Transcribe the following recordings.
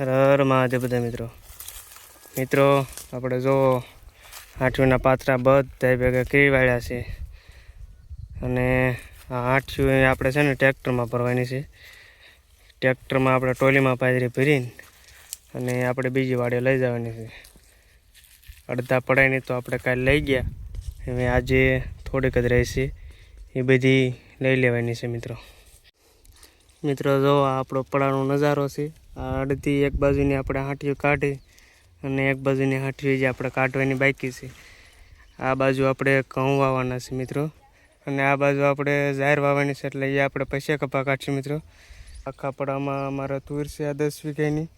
હર મહાદેવ બધા મિત્રો. મિત્રો, આપણે જો હાંઠીઓના પાત્રા બધા ભેગા કરી વાળ્યા છે. અને આ આઠવી આપણે છે ને ટ્રેક્ટરમાં ભરવાની છે. ટ્રેક્ટરમાં આપણે ટોલીમાં પાદરી ભરીને અને આપણે બીજી વાડે લઈ જવાની છે. અડધા પડાયની તો આપણે કાલે લઈ ગયા. હવે આજે થોડીક જ રહેશે એ બધી લઈ લેવાની છે મિત્રો. મિત્રો, જો આપણો પડાનો નજારો છે. અડધી એક બાજુની આપણે હાંટીઓ કાઢી અને એક બાજુની હાંટીઓ જે આપણે કાઢવાની બાકી છે. આ બાજુ આપણે ઘઉં વાવવાના છે મિત્રો. અને આ બાજુ આપણે જાહેર વાવવાની છે એટલે એ આપણે પૈસા કપા કાઢશું મિત્રો. આખા પડામાં અમારા તુર છે આ દસ વીઘાની.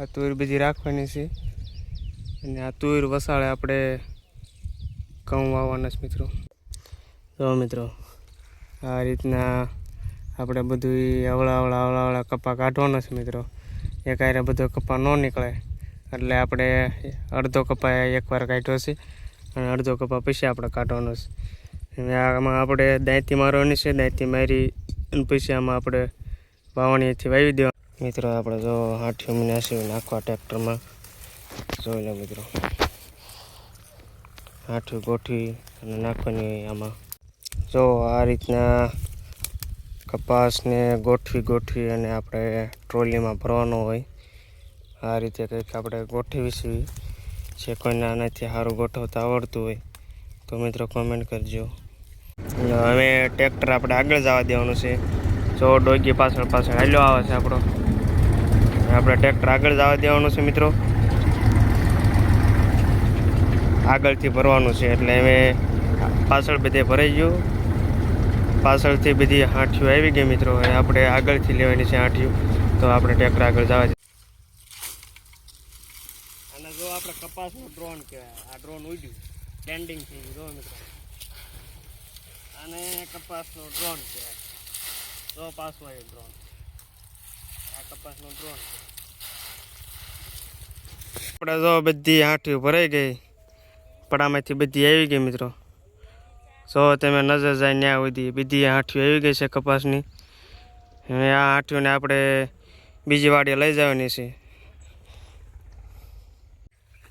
આ તુર બીજી રાખવાની છે. અને આ તુર વસાળે આપણે ઘઉં વાવવાના છે મિત્રો. તો મિત્રો, આ રીતના આપણે બધું અવળા અવળા અવળા અવળા કપા કાઢવાના છે મિત્રો. એક હારે બધો કપા ન નીકળે. એટલે આપણે અડધો કપા એકવાર કાઢ્યો છે અને અડધો કપા પછી આપણે કાઢવાનો છે. આમાં આપણે દાંતી મારવાની છે, દાંતી મારી અને પછી આમાં આપણે વાવણીથી વાવી દેવા. મિત્રો, આપણે જો આઠ મહિના છે નાખવા ટ્રેક્ટરમાં. જોઈ લો મિત્રો. હાથીઓ ગોઠવી અને નાખવાની આમાં. જો આ રીતના કપાસને ગોઠવી ગોઠવી અને આપણે ટ્રોલીમાં ભરવાનો હોય, આ રીતે કંઈક આપણે ગોઠવી છીએ જે કોઈને આનાથી સારું ગોઠવતા આવડતું હોય, તો મિત્રો કોમેન્ટ કરજો. હવે ટ્રેક્ટર આપણે આગળ જવા દેવાનું છે. જો ડોગી પાછળ પાછળ હાલ્યો આવે છે આપણો. આપણે ટ્રેક્ટર આગળ જવા દેવાનું છે મિત્રો. આગળથી ભરવાનું છે, એટલે હવે પાછળ બધે ભરાઈ ગયું. પાછળથી બધી હાંઠીઓ આવી ગઈ મિત્રો. હવે આપણે આગળથી લેવાની છે હાંઠીઓ. તો આપણે ટ્રેક્ટર આગળ જવા દે અને જો આપણે કપાસનું ડ્રોન કહેવાય. આ ડ્રોન ઉડ્યું. લેન્ડિંગ થઈ ગયું જો મિત્રો. અને કપાસનું ડ્રોન કહેવાય. જો પાછું આવ્યું ડ્રોન આ કપાસનું ડ્રોન આપણે જો બધી હાંઠીઓ ભરાઈ ગઈ. પડામાંથી બધી આવી ગઈ મિત્રો. જો તમે નજર જાય ત્યાં સુધી, બીજી હાંઠીઓ આવી ગઈ છે કપાસની. હવે આ હાંઠીઓને આપણે બીજી વાડીએ લઈ જવાની છે.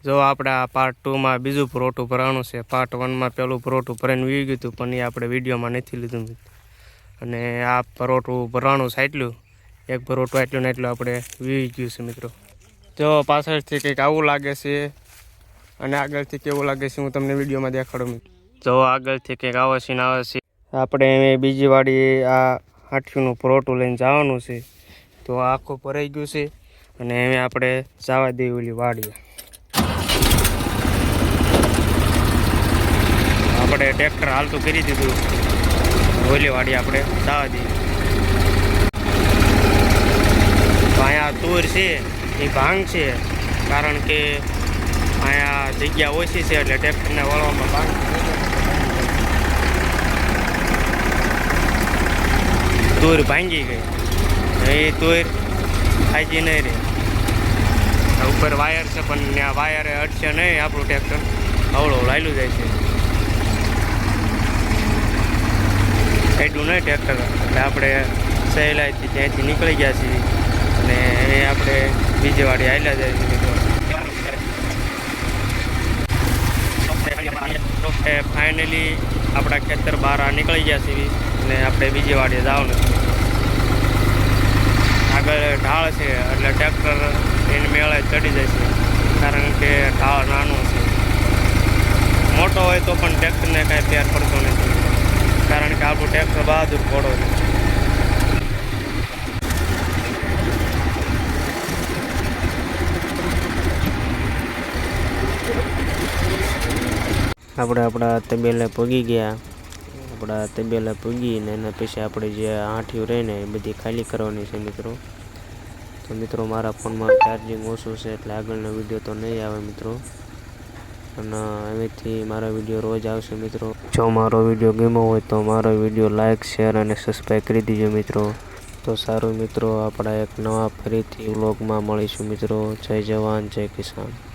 જો આપણે આ પાર્ટ ટુમાં બીજું પરોઠું ભરવાનું છે. પાર્ટ વનમાં પહેલું પરોઠું ભરાઈને વી ગયું હતું, પણ એ આપણે વિડીયોમાં નથી લીધું. અને આ પરોઠું ભરવાનું એટલું એક પરોઠું આટલું ને એટલું આપણે વી ગયું છે મિત્રો. જો પાછળથી કંઈક આવું લાગે છે, અને આગળથી કેવું લાગે છે હું તમને વિડીયોમાં દેખાડું મિત્રો. જો આગળથી કંઈક આવે છે ને આવે છે. આપણે બીજી વાડી આ હાઠીનું પરોટું લઈને જવાનું છે. તો આખું ભરાઈ ગયું છે અને હવે આપણે જવા દઈએ ઓલી વાડીએ. આપણે ટ્રેક્ટર હાલતું કરી દીધું. ઓલી વાડી આપણે જવા દઈએ. અહીંયા તુર છે, એ ભાંગ છે. કારણ કે અહીંયા જગ્યા ઓછી છે એટલે ટ્રેક્ટરને વળવામાં ભાંગ તુર ભાંગી ગઈ. એ તુર ખાઈ નહીં રહે. ઉપર વાયર છે, પણ ત્યાં વાયરે અડશે નહીં આપણું ટ્રેક્ટર અવળો લાયલું જાય છે. એટલું નહીં ટ્રેક્ટર એટલે આપણે સહેલાઈથી ત્યાંથી નીકળી ગયા છીએ. અને એ આપણે બીજી વાડી હાલ્યા જાય છે મિત્રો ફાઇનલી આપણા ખેતર બહાર નીકળી ગયા છીએ અને આપણે બીજી વાડીએ જવાનું છે. આગળ ઢાળ છે એટલે ટ્રેક્ટર એની મેળે ચડી જશે કારણ કે ઢાળ નાનું છે. મોટો હોય તો પણ ટ્રેક્ટરને કાંઈ ફેર પડતો નથી. કારણ કે આપણું ટ્રેક્ટર બહાદુર ઘોડો છે. આપણે આપણા તબેલે પગી ગયા. આપણા તબેલે પૂગીને એના પછી આપણે જે આંઠીઓ રહીને એ બધી ખાલી કરવાની છે મિત્રો. તો મિત્રો મારા ફોનમાં ચાર્જિંગ ઓછું છે એટલે આગળનો વીડિયો તો નહીં આવે મિત્રો. અને એમાંથી મારો વીડિયો રોજ આવશે મિત્રો. જો મારો વીડિયો ગમ્યો હોય તો મારો વીડિયો લાઇક શેર અને સબસ્ક્રાઈબ કરી દીજો મિત્રો. તો સારું મિત્રો, આપણા એક નવા ફરીથી વ્લોગમાં મળીશું મિત્રો. જય જવાન, જય કિસાન.